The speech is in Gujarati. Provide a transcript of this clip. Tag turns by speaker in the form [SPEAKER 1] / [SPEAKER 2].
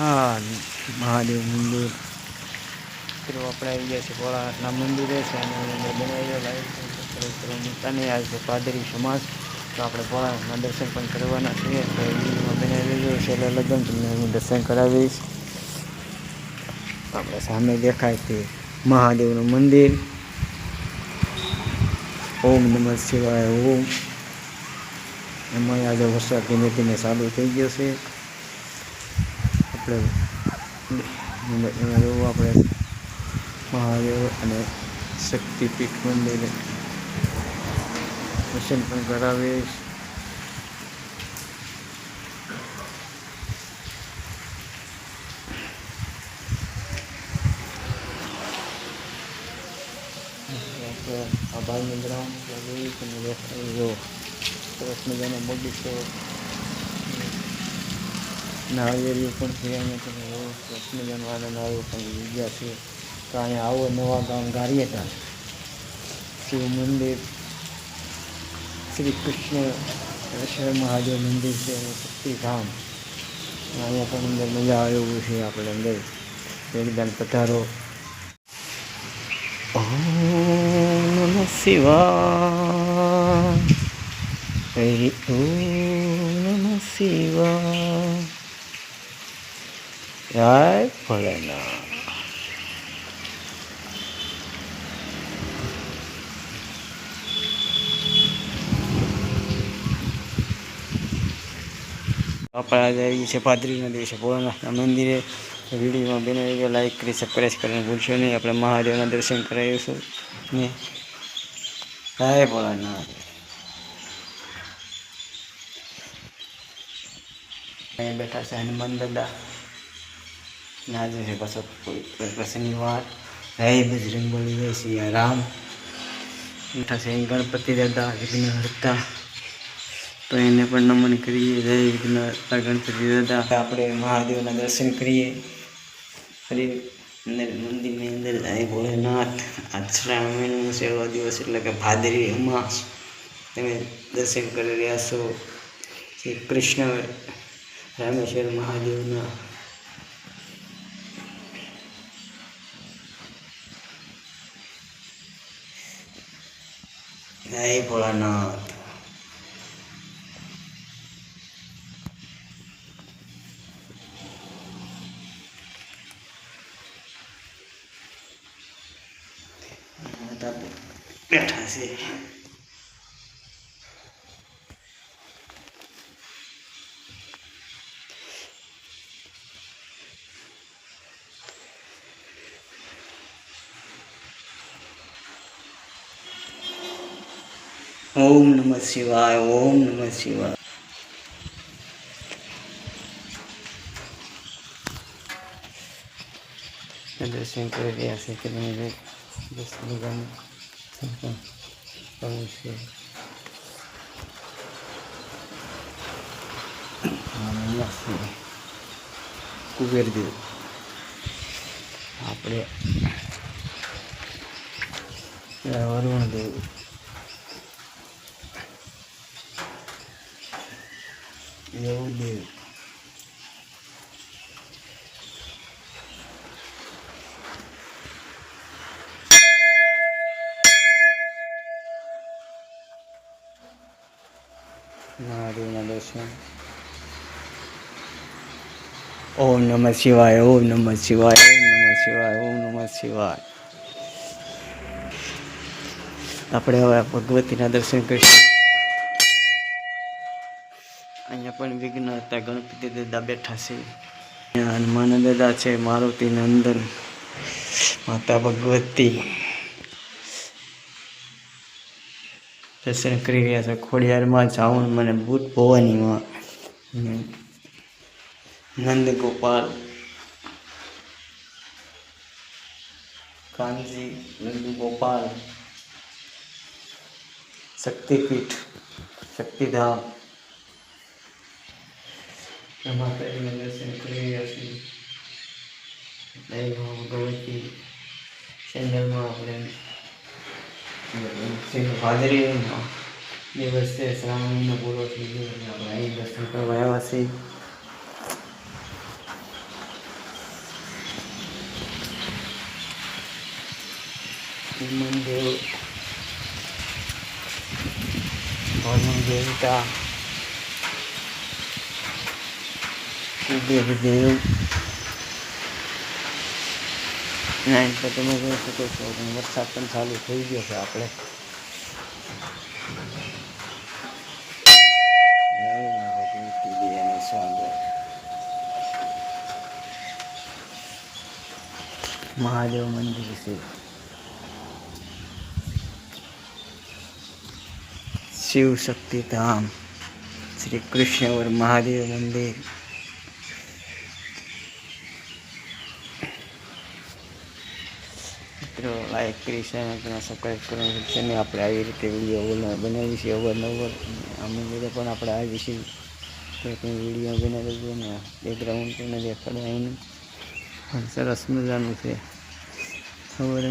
[SPEAKER 1] હા, મહાદેવ મંદિર. મિત્રો, આપણે આવી ગયા છે ભોળાનાથના મંદિરે છે અને બનાવી લાઈવ અને આ છે પાદરી સમાજ તો આપણે ભોળાનાથના દર્શન પણ કરવાના છીએ. તો વિડીયોમાં બનાવી લેજો છેલ્લે લગ્ન તમને હું દર્શન કરાવીશ. આપણે સામે દેખાય છે મહાદેવનું મંદિર. ઓમ નમઃ શિવાય. ઓમ. એમાં આજે વરસાદ ધીમે ધીમે ચાલુ થઈ ગયો છે. આપણે એમાં જવું આપણે મહાદેવ અને શક્તિપીઠ મંદિરે દર્શન પણ કરાવીશ. આપણે આ ભાઈનું ગ્રાઉન્ડ દેખાય જો, સરસ મજાનો બગીચો. નાળિયેરીઓ પણ છે અહીંયા તમે જોવો સરસ મજાનો આનંદ પણ જગ્યા છે. તો અહીંયા આવો નવા ગામ ગારિયેટા. શિવ મંદિર, શ્રી કૃષ્ણ મહાદેવ મંદિર છે શક્તિધામ અહીંયા પણ અંદર મજા આવે એવું છે આપણે અંદર. એકદમ પધારો. નમઃ શિવાય. હરિ ઓમ નમઃ શિવાય. જય ભોલેનાથ આપણે આજે આવી છે પાદરીના દિવસે ભોળાનાથના મંદિરે વિડીયોમાં બનાવી ગયો લાઈક કરી સબસ્ક્રાઈબ કરીને ભૂલશો નહીં આપણે મહાદેવના દર્શન કરાવીશું ને જય ભોળાનાથ અહીંયા બેઠા છે હનુમાન દાદા ને વાત. જય બજરંગ બલી જય સિયા રામ છે ગણપતિ દાદા વિઘ્ન હરતા તો એને પણ નમન કરીએ. જય વિઘ્ન હરતા ગણપતિ દાદા. આપણે મહાદેવના દર્શન કરીએ. ફરી અંદર મંદિરની અંદર જય ભોલેનાથ. આજ શ્રાવણ દિવસ, એટલે કે ભાદરી અમાસ. તમે દર્શન કરી રહ્યા છો. શ્રી કૃષ્ણ, રામેશ્વર મહાદેવના এই ভোলানাথ। তারপর ব্যাটা আছে। બધા બેઠા છે ઓમ નમઃ શિવાય ઓમ નમઃ શિવાય દર્શન કરી રહ્યા છે કે તમે દર્શન કરવું છે અહીંયા છે કુબેરદેવ આપણે વરુણદેવ એવું દેવ મહાદેવના દર્શન ઓમ નમઃ શિવાય ઓમ નમઃ શિવાય ઓમ નમઃ શિવાય ઓમ નમઃ શિવાય આપણે હવે ભગવતીના દર્શન કરીશું અહીંયા પણ વિઘ્ન હતા, ગણપતિ દાદા બેઠા છે. હનુમાન દાદા છે મારુતિ નંદન માતા ભગવતી. દર્શન કરી રહ્યા છે, ખોડિયારમાં જાઉં મને ભવાનીમાં નંદ ગોપાલ કાનજી નંદ ગોપાલ શક્તિપીઠ, શક્તિધામ. માતા એનું દર્શન કરી રહ્યા છીએ દૈવમાં ભગવતી ચેનલમાં આપણે હાજરીમાં દિવસે શ્રાવણ મહિનો પૂરો થઈ ગયો એટલે આપણે અહીં દર્શન કરવા આવ્યા છીએ મંદિર ભગવાન દેવતા કુબેર દેવ નાઇન પર તમે જોઈ શકો છો અને વરસાદ પણ ચાલુ થઈ ગયો છે આપણે જય માતાજી, કીધી અને સ્વાગત. મહાદેવ મંદિર છે શિવ શક્તિ ધામ શ્રી કૃષ્ણવર મહાદેવ મંદિર મિત્રો લાઈક કરી ચેનલ પણ સબસ્ક્રાઈબ કરવાનું ભૂલશો ને આપણે આવી રીતે વીડિયો બનાવી છે અવારનવાર. અમે બધા પણ આપણે આવી છીએ કોઈ પણ વીડિયો બનાવી દઈએ ને બેકગ્રાઉન્ડ પણ દેખાડવાનું પણ સરસ મજાનું છે. ખબર